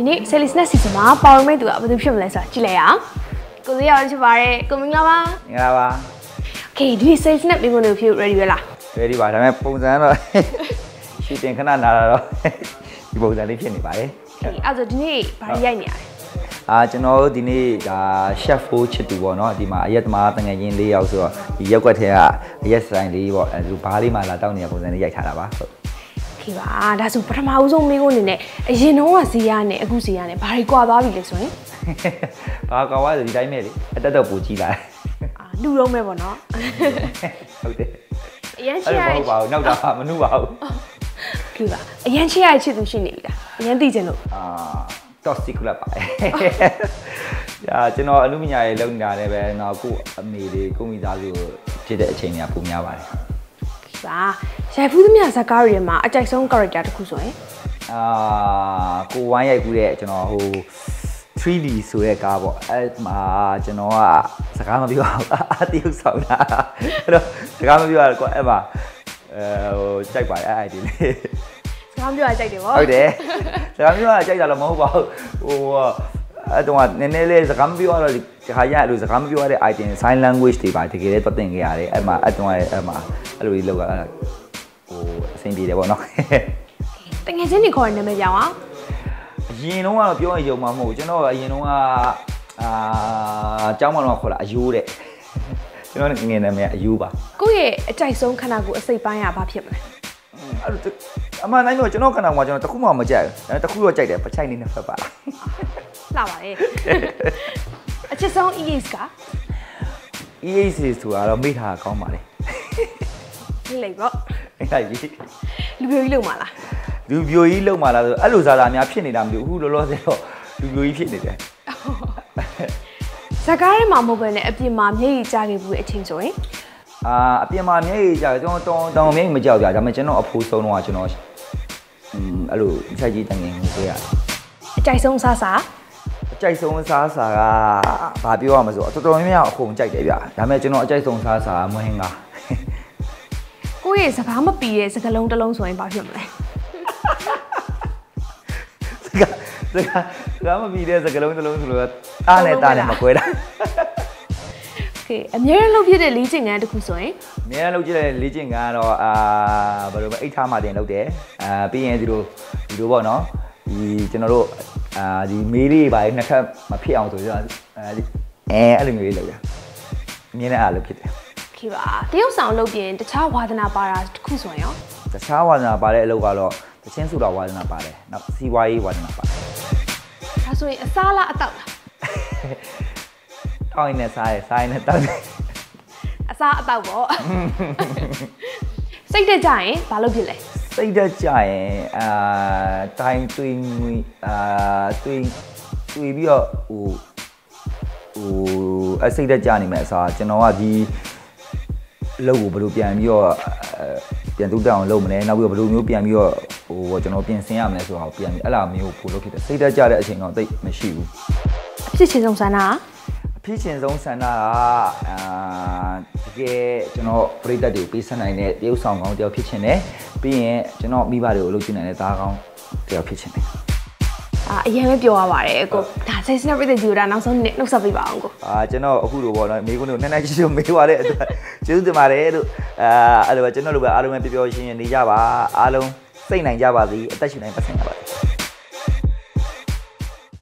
ဒီနေ့ Sales Net Season မှာပါဝင်မဲ့သူကဘယ်သူဖြစ်မလဲဆိုတာကြည့်လိုက်ရအောင်ကိုလေးရောက်ချစ်ပါတယ်ကိုမင်္ဂလာပါမင်္ဂလာပါ Okay ဒီနေ့ Sales Net ပြီးမလို့ဖြစ် ready ပဲလား ready ပါဒါပေမဲ့ပုံစံတော့ရှူတင်ခဏနာတာတော့ဒီပုံစံလေးဖြစ်နေပါတယ် Okay အဲ့ဒါဆိုဒီနေ့ဘာတွေရိုက်နေရလဲအာကျွန်တော်တို့ဒီနေ့ဒါ chef 4ချစ်သူပေါ့နော်ဒီမှာအရက်သမားတငယ်ချင်း၄ယောက်ဆိုတော့ဒီရက်ကွက်ထဲကအရက်ဆိုင်လေးပေါ့အဲဒီဘားလေးမှလာတောက်နေတဲ့ပုံစံလေးရိုက်ထားတာပါဟုတ် Okay ပါဒါဆိုပထမဦးဆုံးမိကုန်းအနေနဲ့အရင်တော့ကဇီးရနဲ့အခုဇီးရနဲ့ဘာတွေကွာသွားပြီလဲဆိုရင်ဘာကောင်းသွားဆိုဒီတိုင်းမဲ့လေအတက်တော့ပူကြီးလာတယ်အာလူတော့မဲ့ပေါ့နော်ဟုတ်တယ်အရင်ချအဲ့စ်ရလိုမဟုတ်ပါဘူးနောက်တာမနှုတ်ပါဘူး Okay ပါအရင်ချစ်ရချစ်သူရှိနေပြီလားအရင်သိချင်လို့အာ toxic ကပ်ပါညာကျွန်တော်အလူမညာရေးလုံနေတာလည်းပဲတော့ကို့အမေလေးကိုမိသားစုဖြစ်တဲ့အချိန်တွေကပုံများပါတယ် Okay ပါရိုက်ဖူးသမျှဇာတ်ကားတွေထဲမှာအကြိုက်ဆုံး character တစ်ခုဆိုရင်အာကိုဝိုင်းရိုက်ကူးတဲ့ကျွန်တော်ဟို 3D ဆိုတဲ့ကားပေါ့အဲ့မှာကျွန်တော်ကစကားမပြောအောင်အာတရုပ်ဆောင်တာအဲ့တော့စကားမပြောရတော့အဲ့မှာအဲဟိုကြိုက်ပါတယ်အဲ့ ID လေးစကားပြောရကြိုက်တယ်ဗောဟုတ်တယ်စကားမပြောရကြိုက်တာလည်းမဟုတ်ပါဘူးဟို အဲ့တော့နည်းနည်းလေးစကားမပြောရတော့ဒီခါရအဲ့လိုစကားမပြောရတဲ့ item sign language တွေပါတကယ်လည်းတွတ်တင်ခဲ့ရတယ်အဲ့မှာအဲ့တော့အဲ့မှာအဲ့လိုကြီးလောက်ကဟိုအဆင်ပြေတယ်ပေါ့နော်တကယ်ချင်းနေခေါ်တဲ့နာမည်ပြောင်းအောင်အရင်တုန်းကတော့ပြောရင်ယုံမှာမဟုတ်ဘူးကျွန်တော်အရင်တုန်းကအာကျောင်းမတော်ခေါ်လာအယိုးတဲ့ကျွန်တော်ငငယ်နာမည်အယိုးပါကိုယ့်ရဲ့အကြိုက်ဆုံးခန္ဓာကိုယ်အစိတ်ပိုင်းကဘာဖြစ်မလဲအဲ့လိုအမှန်တိုင်းတော့ကျွန်တော်ခန္ဓာမှာကျွန်တော်တခုမှမကြိုက်ဘူးဒါပေမဲ့တခုတော့ကြိုက်တယ်ပချိုက်နေတဲ့ဖက်ပါလား လှပါလေအချစ်ဆုံး EAS က EAC ဆိုတာတော့မိထားကောင်းပါလေလိမ့်လိုက်ဗောအဲ့ဒါကြီးလူပြိုကြီးလုံပါလားလူပြိုကြီးလုံမာလာဆိုအဲ့လိုဇာတာများဖြစ်နေတာမသိဘူးအခုလောလောဆယ်တော့လူပြိုကြီးဖြစ်နေတယ်ဇာတ်ကားထဲမှာမဟုတ်ဘဲနဲ့အပြင်မှာမျက်ရည်ကျခဲ့ဘူးတဲ့အချိန်ဆိုရင်အာအပြင်မှာမျက်ရည်ကြာကျွန်တော်တောင်းတောင်းမျက်ရည်မကြောက်ကြဒါပေမဲ့ကျွန်တော်အဖိုးဆုံးတော့ကျွန်တော်อืมအဲ့လိုစိုက်ကြီးတငယ်ဟိုပေးရတယ်အ ကြိုက်ဆုံးအစားစား အကြိုက်ဆုံးအစားအစာကဘာပြောရမလဲဆိုတော့တော်တော်များများအကုန်ကြိုက်တယ်ဗျဒါပေမဲ့ကျွန်တော်အကြိုက်ဆုံးအစားအစာကမွဟင်းကား ကိုယ့်ရဲ့စကားမပီတဲ့စကားလုံးတစ်လုံးဆိုရင်ဘာဖြစ်မလဲ စကားစကားစကားမပြီးတဲ့စကားလုံးတစ်လုံးဆိုတော့တားနဲ့တားနဲ့မကွဲတာ โอเคအများရလုပ်ဖြစ်တဲ့လေးချင်ငန်းတစ်ခုဆိုရင် အများလုံးကြည့်တဲ့လေ့ကျင့်ကတော့အာဘယ်လိုလဲအိတ်ထားမှတင်လုပ်တယ်အာပြီးရင်ဒီလိုဒီလိုပေါ့နော်ဒီကျွန်တော်တို့ အာဒီမေးလေးပါလေနှစ်ခါမဖြစ်အောင်ဆိုတော့အဲဒီအဲအဲ့လိုမျိုးလေးလုပ်ရအမြင်နဲ့အားလို့ဖြစ်တယ်ခေပါတရုပ်ဆောင်လုပ်ပြင်တခြားဝါသနာပါတာတစ်ခုဆိုရင်ရောတခြားဝါသနာပါတဲ့အလုပ်ကတော့တချင်းစုတော်ဝါသနာပါတယ်နောက်စီဝါရေးဝါသနာပါတယ်ဒါဆိုရင်အစားလားအတောက်လားတောင်းနေစားရစားနေတောင်းနေအစားအတောက်ပေါ့စိတ်တက်ကြရင်ဘာလုပ်ဖြစ်လဲ စိတ်သက်ကြရင်အာတိုင်းတွင်ငွေအာတွင်တွေ့ပြီးတော့ဟိုဟိုအစိတ်သက်ကြနေမယ်အစားကျွန်တော်ကဒီအလုပ်ကိုဘယ်လိုပြန်ပြီးတော့အဲပြန်တူးတက်အောင်လုပ်မလဲနောက်ပြီးတော့ဘယ်လိုမျိုးပြန်ပြီးတော့ဟိုကျွန်တော်ပြင်ဆင်ရမလဲဆိုတာကိုပြန်ပြီးအဲ့လိုမျိုးပို့လုပ်ဖြစ်တယ်စိတ်သက်ကြတဲ့အချိန်တော့တိတ်မရှိဘူးအဖြစ်ချင်းဆုံးဆန္ဒကအဖြစ်ရှင်ဆုံးဆန္ဒကအာတ ကယ်ကျွန်တော်ပြိတ္တတွေကိုပေးဆက်နိုင်တဲ့တရုပ်ဆောင်ကောင်းတယောက်ဖြစ်ချင်တယ်ပြီးရင်ကျွန်တော်မိဘတွေကိုလုပ်ချင်တဲ့သားကောင်းတယောက်ဖြစ်ချင်တယ်အာအရင်ပဲပြောရပါတယ်ကိုဒါစိတ်စနပြည့်တဲ့ဂျူတာနောက်ဆုံးနှုတ်ဆက်ပေးပါအောင်ကိုအာကျွန်တော်အခုလိုပေါ့နော်မိကုန်းတို့နည်းနည်းချင်းချင်းမေးပါတဲ့အတွက်ကျေးဇူးတင်ပါတယ်လို့အာအဲ့လိုပဲကျွန်တော်လိုပဲအားလုံးပဲပျော်ပျော်ရွှင်ရွှင်နေကြပါအားလုံးစိတ်နိုင်ကြပါစေအသက်ရှင်နိုင်ပတ်စံကြပါစေ